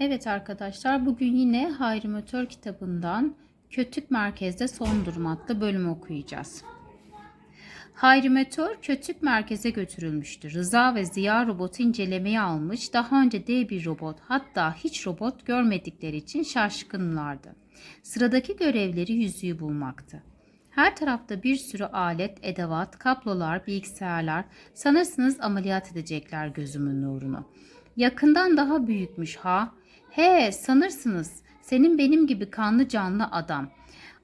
Evet arkadaşlar bugün yine Hayri Mötör kitabından Kötük Merkez'de Son Durum adlı bölüm okuyacağız. Hayri Mötör Kötük Merkez'e götürülmüştü. Rıza ve Ziya robotu incelemeye almış. Daha önce dev bir robot hatta hiç robot görmedikleri için şaşkınlardı. Sıradaki görevleri yüzüğü bulmaktı. Her tarafta bir sürü alet, edevat, kablolar, bilgisayarlar. Sanırsınız ameliyat edecekler gözümün nurunu. Yakından daha büyükmüş ha. He sanırsınız senin benim gibi kanlı canlı adam.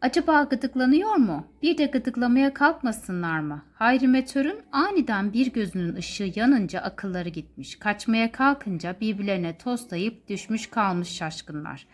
Acaba gıdıklanıyor mu? Bir de gıdıklamaya kalkmasınlar mı? Hayri Meteor'un aniden bir gözünün ışığı yanınca akılları gitmiş. Kaçmaya kalkınca birbirlerine toslayıp düşmüş kalmış şaşkınlar.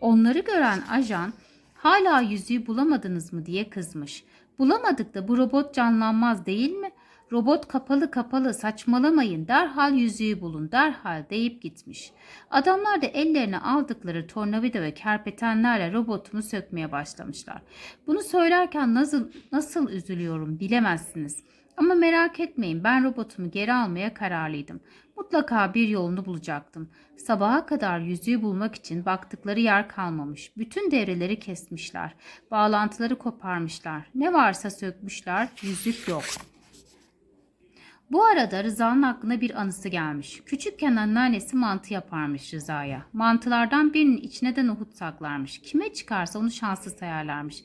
Onları gören ajan hala yüzüğü bulamadınız mı diye kızmış. Bulamadık da bu robot canlanmaz değil mi? Robot kapalı kapalı saçmalamayın derhal yüzüğü bulun derhal deyip gitmiş. Adamlar da ellerine aldıkları tornavida ve kerpetenlerle robotumu sökmeye başlamışlar. Bunu söylerken nasıl, nasıl üzülüyorum bilemezsiniz. Ama merak etmeyin ben robotumu geri almaya kararlıydım. Mutlaka bir yolunu bulacaktım. Sabaha kadar yüzüğü bulmak için baktıkları yer kalmamış. Bütün devreleri kesmişler. Bağlantıları koparmışlar. Ne varsa sökmüşler. Yüzük yok. Bu arada Rıza'nın aklına bir anısı gelmiş. Küçükken anneannesi mantı yaparmış Rıza'ya. Mantılardan birinin içine de nohut saklarmış. Kime çıkarsa onu şanslı sayarlarmış.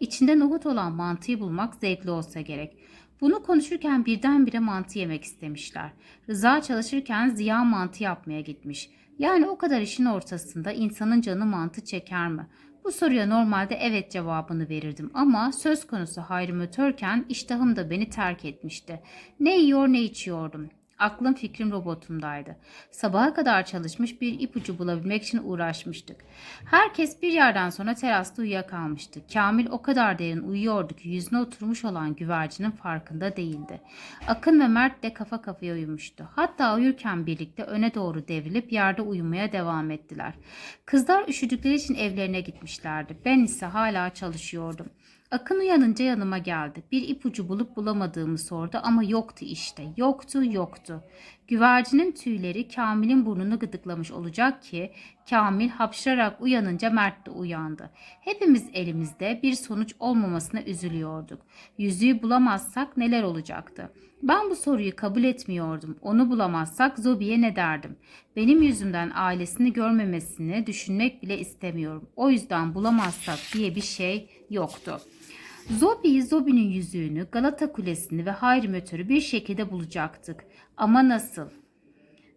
İçinde nohut olan mantıyı bulmak zevkli olsa gerek. Bunu konuşurken birdenbire mantı yemek istemişler. Rıza çalışırken Ziya mantı yapmaya gitmiş. Yani o kadar işin ortasında insanın canı mantı çeker mi? Bu soruya normalde evet cevabını verirdim ama söz konusu Hayri Mötörken iştahım da beni terk etmişti. Ne yiyor ne içiyordum. Aklım fikrim robotumdaydı. Sabaha kadar çalışmış bir ipucu bulabilmek için uğraşmıştık. Herkes bir yerden sonra terasta uyuyakalmıştı. Kamil o kadar derin uyuyordu ki yüzüne oturmuş olan güvercinin farkında değildi. Akın ve Mert de kafa kafaya uyumuştu. Hatta uyurken birlikte öne doğru devrilip yerde uyumaya devam ettiler. Kızlar üşüdükleri için evlerine gitmişlerdi. Ben ise hala çalışıyordum. Akın uyanınca yanıma geldi. Bir ipucu bulup bulamadığımı sordu ama yoktu işte. Yoktu, yoktu. Güvercinin tüyleri Kamil'in burnunu gıdıklamış olacak ki Kamil hapşırarak uyanınca Mert de uyandı. Hepimiz elimizde bir sonuç olmamasına üzülüyorduk. Yüzüğü bulamazsak neler olacaktı? Ben bu soruyu kabul etmiyordum. Onu bulamazsak Zobi'ye ne derdim? Benim yüzümden ailesini görmemesini düşünmek bile istemiyorum. O yüzden bulamazsak diye bir şey yoktu. Zobi, Zobi'nin yüzüğünü, Galata Kulesi'ni ve Hayri Mötör'ü bir şekilde bulacaktık. Ama nasıl?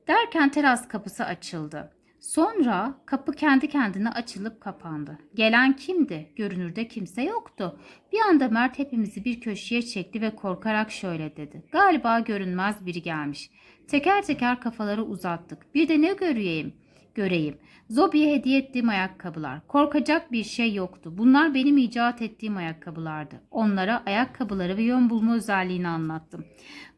Derken teras kapısı açıldı. Sonra kapı kendi kendine açılıp kapandı. Gelen kimdi? Görünürde kimse yoktu. Bir anda Mert hepimizi bir köşeye çekti ve korkarak şöyle dedi. Galiba görünmez biri gelmiş. Teker teker kafaları uzattık. Bir de ne göreyim? Göreyim. Zobi'ye hediye ettiğim ayakkabılar. Korkacak bir şey yoktu. Bunlar benim icat ettiğim ayakkabılardı. Onlara ayakkabıları ve yön bulma özelliğini anlattım.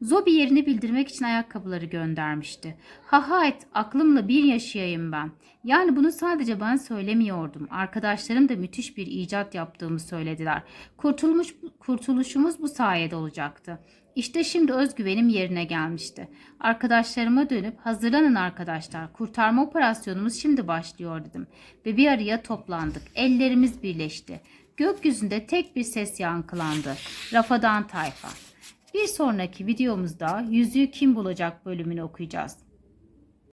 Zobi yerini bildirmek için ayakkabıları göndermişti. Ha et aklımla bir yaşayayım ben. Yani bunu sadece ben söylemiyordum. Arkadaşlarım da müthiş bir icat yaptığımı söylediler. Kurtulmuş, kurtuluşumuz bu sayede olacaktı. İşte şimdi özgüvenim yerine gelmişti. Arkadaşlarıma dönüp hazırlanın arkadaşlar kurtarma operasyonumuz şimdi başlıyor dedim. Ve bir araya toplandık. Ellerimiz birleşti. Gökyüzünde tek bir ses yankılandı. Rafadan tayfa. Bir sonraki videomuzda yüzüğü kim bulacak bölümünü okuyacağız.